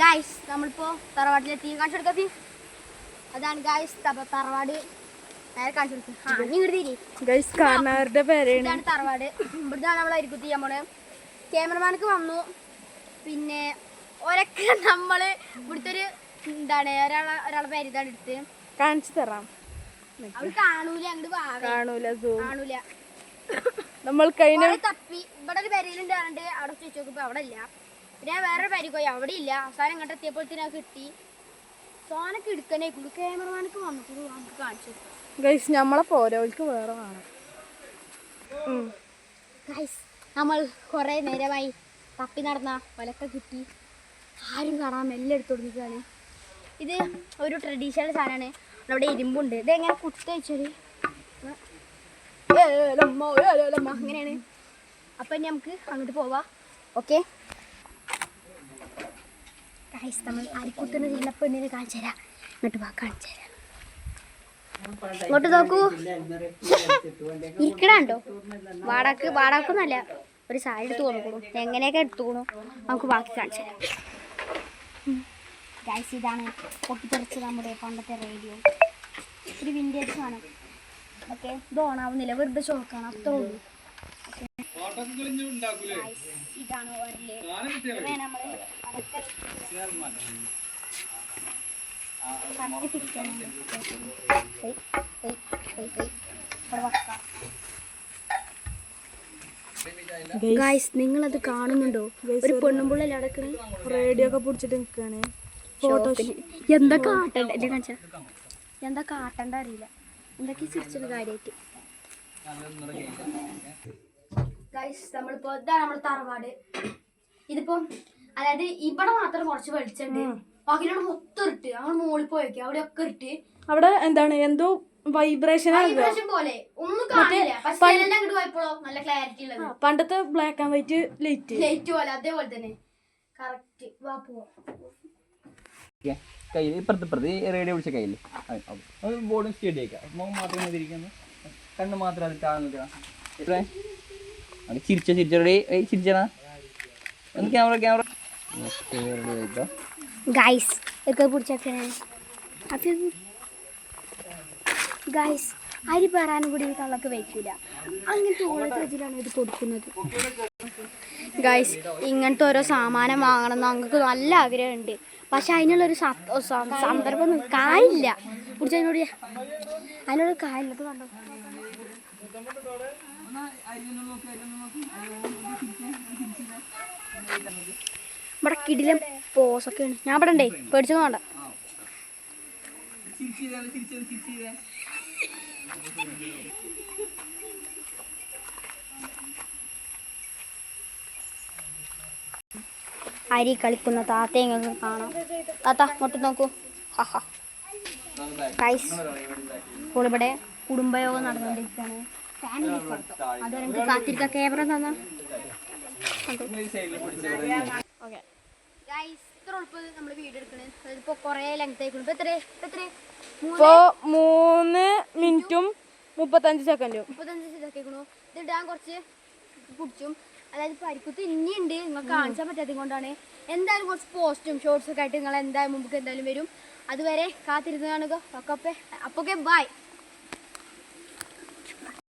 Guys നമ്മളിപ്പോ തറവാട്ടിലെത്തി കാണിച്ചു കൊടുക്കാം അതാണ് ഗായ്സ് തറവാട്. നേരെ കാണിച്ചു കൊടുക്കും. ഇതാണ് തറവാട്. ഇവിടുന്നാണ് നമ്മൾ അരിക്കുത്തി നമ്മൾ ക്യാമറമാനക്ക് വന്നു. പിന്നെ ഒരൊക്കെ നമ്മൾ ഇവിടുത്തെ ഒരു എന്താണ് ഒരാളെ ഒരാളെ പേര് ഇതാണ് എടുത്ത്. കാണിച്ചു തരാം. അവൾ കാണൂല അങ്ങോട്ട് കാണൂല കാണൂല. നമ്മൾ കഴിഞ്ഞ തപ്പി. ഇവിടെ ഒരു പെരയിലുണ്ട് അവിടെ ചോദിച്ചു നോക്കുമ്പോ അവിടെ ഇല്ല. പിന്നെ ഞാൻ പരിക്കോയി അവിടെ ഇല്ല അവസാനം ഇങ്ങോട്ട് എത്തിയപ്പോഴത്തേനും കിട്ടി. സോനക്ക് എടുക്കണേ കുളു ക്യാമറമാനക്ക് വന്നിട്ട് നമുക്ക് കാണിച്ചു ഗൈസ് നമ്മളെ പോരോൽക്ക് വേറെ വേണം. ഗൈസ് നമ്മൾ കുറേ നേരമായി തപ്പി നടന്ന വലക്ക കിട്ടി. ആരും കാണാൻ മെല്ലെ എടുത്തു കൊടുക്കുകയാണ് ഇത് ഒരു ട്രഡീഷണൽ സാധനമാണ്. അവിടെ ഇരുമ്പുണ്ട്. ഇത് എങ്ങനെ കുത്ത ഏലമ്മ, അങ്ങനെയാണ്. അപ്പം നമുക്ക് അങ്ങോട്ട് പോവാം. ഓക്കെ? ഗൈസ് നമ്മൾ അരിക്കുത്തുന്ന ചില പെണ്ണിനെ കാണിച്ചു തരാം. ഇങ്ങോട്ട് വാ കാണിച്ചു തരാം. ഇങ്ങോട്ട് നോക്കൂ. ഇരിക്കണോ വാടക്ക് വാടകൊന്നല്ല ഒരു സാരി എടുത്ത് കൊടുക്കണു എങ്ങനെയൊക്കെ എടുത്തുകൊണു നമുക്ക് ബാക്കി കാണിച്ചു തരാം. ഗൈസ് ഇതാണ് പൊട്ടിത്തെറിച്ച് നമ്മുടെ പണ്ടത്തെ റേഡിയോ ഒരു വിന്റേജ് ആണ് ഓക്കെ ഇത് ഓണാവുന്നില്ല വെറുതെ ചോക്കാണ്. അത്രേ ഉള്ളൂ. ഇതാണ് ഒരൽ അത് നമ്മൾ വെക്കാം. ഗായ്സ് നിങ്ങളത് കാണുന്നുണ്ടോ? ഒരു പെണ്ണുമ്പുള്ള അടക്കണ റേഡിയോ ഒക്കെ പിടിച്ചിട്ട് നിൽക്കുകയാണ് ഫോട്ടോ എന്താ കാട്ടണ്ട? എന്നെ കാണിച്ച. എന്താ കാട്ടണ്ട അറിയില്ല. എന്തൊക്കെ ചിരിച്ചൊരു കാര്യമായിട്ട് ഗായ്സ് നമ്മളിപ്പോ ഇതാണ് നമ്മുടെ തറവാട്. ഇതിപ്പോ അതായത് ഇവിടെ മാത്രം കുറച്ച് വെളിച്ചുണ്ട് ബാക്കിയുള്ള മൊത്തം ഇട്ട് നമ്മൾ മുകളിൽ പോയേക്ക് അവിടെ ഒക്കെ ഇട്ട് അവിടെ എന്താണ്? എന്തോ വൈബ്രേഷൻ വൈബ്രേഷൻ പോലെ. ഒന്നും കാണില്ല. പക്ഷെ അങ്ങോട്ട് പോയപ്പോഴോ? നല്ല ക്ലാരിറ്റി ഉള്ളത്. പണ്ടത്തെ black and white light light പോലെ അതേപോലെ തന്നെ. കറക്റ്റ് വാ പോവാ. കയ്യിൽ ഇപ്പുറത്ത് ഇപ്പുറത്ത്. ഈ റേഡിയോ വിളിച്ച കയ്യിൽ ബോർഡും മുഖം മാത്രം കണ്ണ് മാത്രം അത് കാണുന്നില്ല ഇവിടെ അത് ചിരിച്ച ചിരിച്ചടി. ചിരിച്ചണാ ഒന്ന് ക്യാമറ ക്യാമറ. ഗൈസ് ഒക്കെ പിടിച്ചൊക്കെ ഗൈസ് അരി പറയാനും കൂടി തള്ളക്ക് വയ്ക്കൂല അങ്ങനത്തെ ഓരോ ഇതിലാണ് ഇത് കൊടുക്കുന്നത് ഗൈസ് ഇങ്ങനത്തെ ഓരോ സാമാനം വാങ്ങണം എന്ന് ഞങ്ങൾക്ക് നല്ല ആഗ്രഹമുണ്ട്. പക്ഷെ അതിനുള്ളൊരു സന്ദർഭം കാണില്ല കായില്ല അതിനോട് അതിനുള്ള കായില്ല കണ്ടോ? ഇവിടെ കിടിലം പോസൊക്കെയാണ് ഞാൻ ഇവിടെ ഉണ്ടേ പേടിച്ചു വേണ്ട. അരി കളിക്കുന്ന താത്ത നിങ്ങൾക്ക് കാണാം. താത്ത ഇങ്ങോട്ട് നോക്കൂ. ഹാ ഹാ. ഇപ്പോൾ ഇവിടെ കുടുംബയോഗം നടന്നുകൊണ്ടിരിക്കുകയാണ്. ഫാമിലി ഫോട്ടോ അതുവരെ എനിക്ക് കാത്തിരിക്ക ക്യാമറ തന്നാ. ഓക്കെ. ഇത്ര എളുപ്പം നമ്മൾ വീഡിയോ എടുക്കണേ. ഇപ്പൊ കുറേ ലെങ്ത് ആയിക്കണം. ഇപ്പൊ എത്ര എത്ര ഇപ്പോ മൂന്ന് മിനിറ്റും മുപ്പത്തഞ്ച് സെക്കൻഡും മുപ്പത്തഞ്ച് സെക്കൻഡ് ഇത് ഇടാൻ കുറച്ച് പിടിച്ചും അതായത് പരിക്കുത്ത് ഇനിയുണ്ട്. നിങ്ങൾ കാണിച്ചാൽ പറ്റാത്തത് കൊണ്ടാണ്. എന്തായാലും കുറച്ച് പോസ്റ്റും ഷോർട്സും ഒക്കെ ആയിട്ട് നിങ്ങൾ എന്തായാലും മുമ്പ് എന്തായാലും വരും. അതുവരെ കാത്തിരുന്ന് കാണുക. ഒക്കെ അപ്പൊക്കെ ബൈ